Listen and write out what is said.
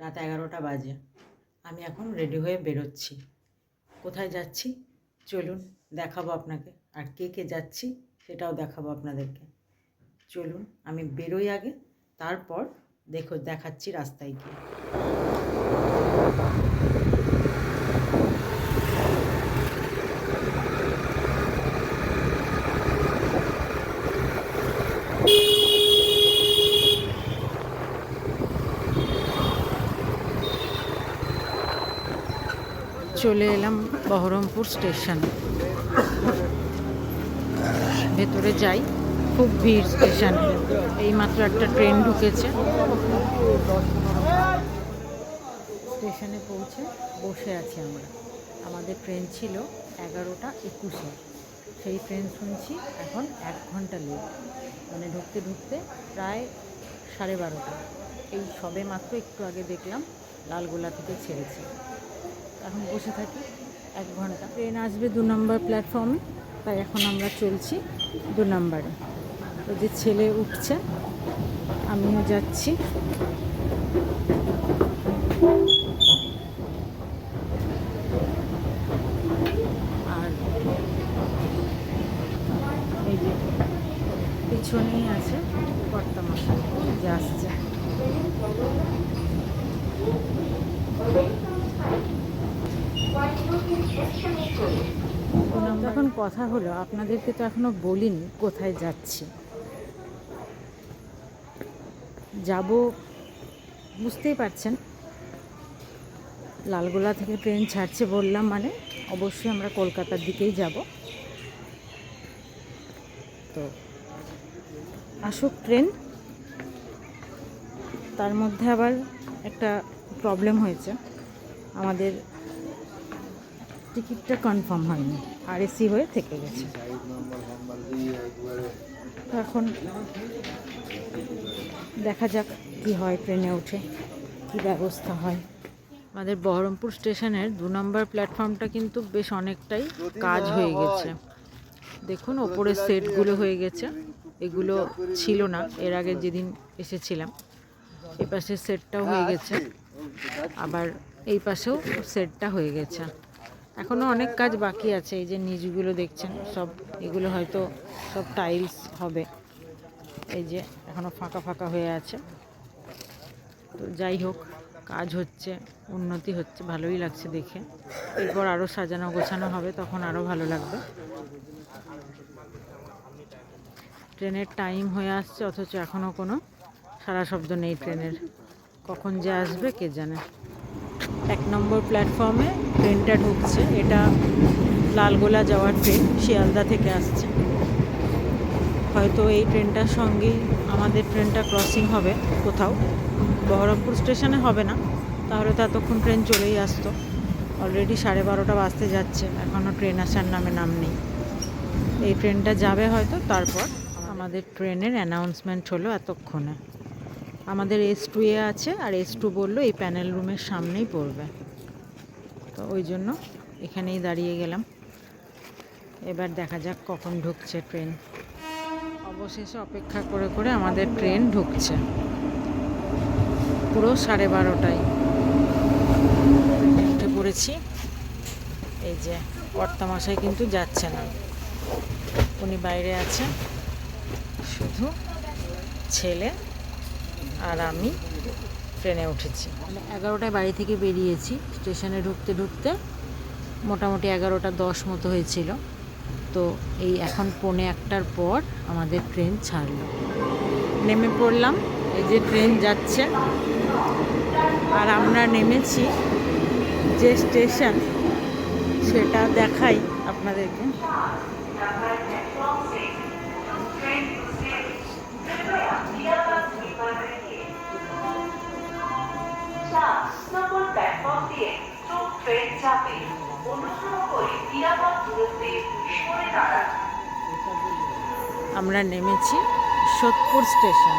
নটা বাজে। আমি এখন রেডি হয়ে বেরোচ্ছি। কোথায় যাচ্ছি? চলুন দেখাবো আপনাকে। আর কে কে যাচ্ছি সেটাও দেখাবো আপনাদেরকে। চলুন আমি বেরোই আগে, তারপর দেখো দেখাচ্ছি রাস্তায় গিয়ে। চলে এলাম বহরমপুর স্টেশন। ভেতরে যাই, খুব ভিড় স্টেশনে। এইমাত্র একটা ট্রেন ঢুকেছে। স্টেশনে পৌঁছে বসে আছি আমরা। আমাদের ট্রেন ছিল এগারোটা একুশে। সেই ট্রেন শুনছি এখন এক ঘণ্টা লেট। মানে ঢুকতে ঢুকতে প্রায় সাড়ে বারোটা। এই সবে মাত্র একটু আগে দেখলাম লালগোলা থেকে ছেড়েছে। এখন বসে থাকি এক ঘণ্টা। ট্রেন আসবে দু নম্বর প্ল্যাটফর্মে তাই এখন আমরা চলছি দু নম্বরে। ওই যে ছেলে উঠছে, আমিও যাচ্ছি। আর এই যে পিছনেই আছে কর্তামশাই, যে আসছে। যখন কথা হলো, আপনাদেরকে তো এখনও বলিনি কোথায় যাচ্ছি। যাব, বুঝতেই পারছেন। লালগোলা থেকে ট্রেন ছাড়ছে বললাম মানে অবশ্যই আমরা কলকাতার দিকেই যাব। তো, আসুক ট্রেন। তার মধ্যে আবার একটা প্রবলেম হয়েছে। আমাদের টিকিটটা কনফার্ম হয়নি। আর এসি হয়ে থেকে গেছে। এখন দেখা যাক কি হয় ট্রেনে উঠে, কি ব্যবস্থা হয়। আমাদের বহরমপুর স্টেশনের দু নম্বর প্ল্যাটফর্মটা কিন্তু বেশ অনেকটাই কাজ হয়ে গেছে। দেখুন ওপরে সেটগুলো হয়ে গেছে। এগুলো ছিল না, এর আগে যেদিন এসেছিলাম। পাশের সেটটাও হয়ে গেছে। আবার এই পাশেও সেটটা হয়ে গেছে। এখনও অনেক কাজ বাকি আছে, এই যে নিচগুলো দেখছেন, সব এগুলো হয়তো সব টাইলস হবে। এই যে এখনও ফাঁকা ফাঁকা হয়ে আছে। তো যাই হোক, কাজ হচ্ছে, উন্নতি হচ্ছে, ভালোই লাগছে দেখে। এরপর আরও সাজানো গোছানো হবে, তখন আরও ভালো লাগবে। ট্রেনের টাইম হয়ে আসছে, অথচ এখনও কোনো সারা শব্দ নেই ট্রেনের। কখন যে আসবে, কে জানে। এক নম্বর প্ল্যাটফর্মে ট্রেনটা ঢুকছে এটা লালগোলা যাওয়ার ট্রেন শিয়ালদা থেকে আসছে। হয়তো এই ট্রেনটার সঙ্গেই আমাদের ট্রেনটা ক্রসিং হবে কোথাও। বহরমপুর স্টেশনে হবে না। তাহলে তো এতক্ষণ ট্রেন চলেই আসতো। অলরেডি সাড়ে বারোটা বাজতে যাচ্ছে। এখনও ট্রেন আসার নামে নাম নেই। এই ট্রেনটা যাবে হয়তো, তারপর আমাদের ট্রেনের অ্যানাউন্সমেন্ট হলো এতক্ষণে। আমাদের এস টু এ আছে আর এস টু বলল এই প্যানেল রুমের সামনেই পড়বে। তো ওই জন্য এখানেই দাঁড়িয়ে গেলাম। এবার দেখা যাক কখন ঢুকছে ট্রেন অবশেষে অপেক্ষা করে করে আমাদের ট্রেন ঢুকছে। পুরো সাড়ে বারোটায় উঠে পড়েছি। এই যে কর্তামশাই কিন্তু যাচ্ছে না। উনি বাইরে আছে। শুধু ছেলে আর আমি ট্রেনে উঠেছি। মানে এগারোটায় বাড়ি থেকে বেরিয়েছি স্টেশনে ঢুকতে ঢুকতে মোটামুটি এগারোটা দশ মতো হয়েছিল। তো এই এখন পৌনে একটার পর আমাদের ট্রেন ছাড়লো। নেমে পড়লাম এই যে ট্রেন যাচ্ছে। আর আমরা নেমেছি যে স্টেশন সেটা দেখাই আপনাদেরকে। ট্রেন চাপে অনুগ্রহ করে নিরাপদ দূরত্বে সরে দাঁড়ান। আমরা নেমেছি সোদপুর স্টেশন।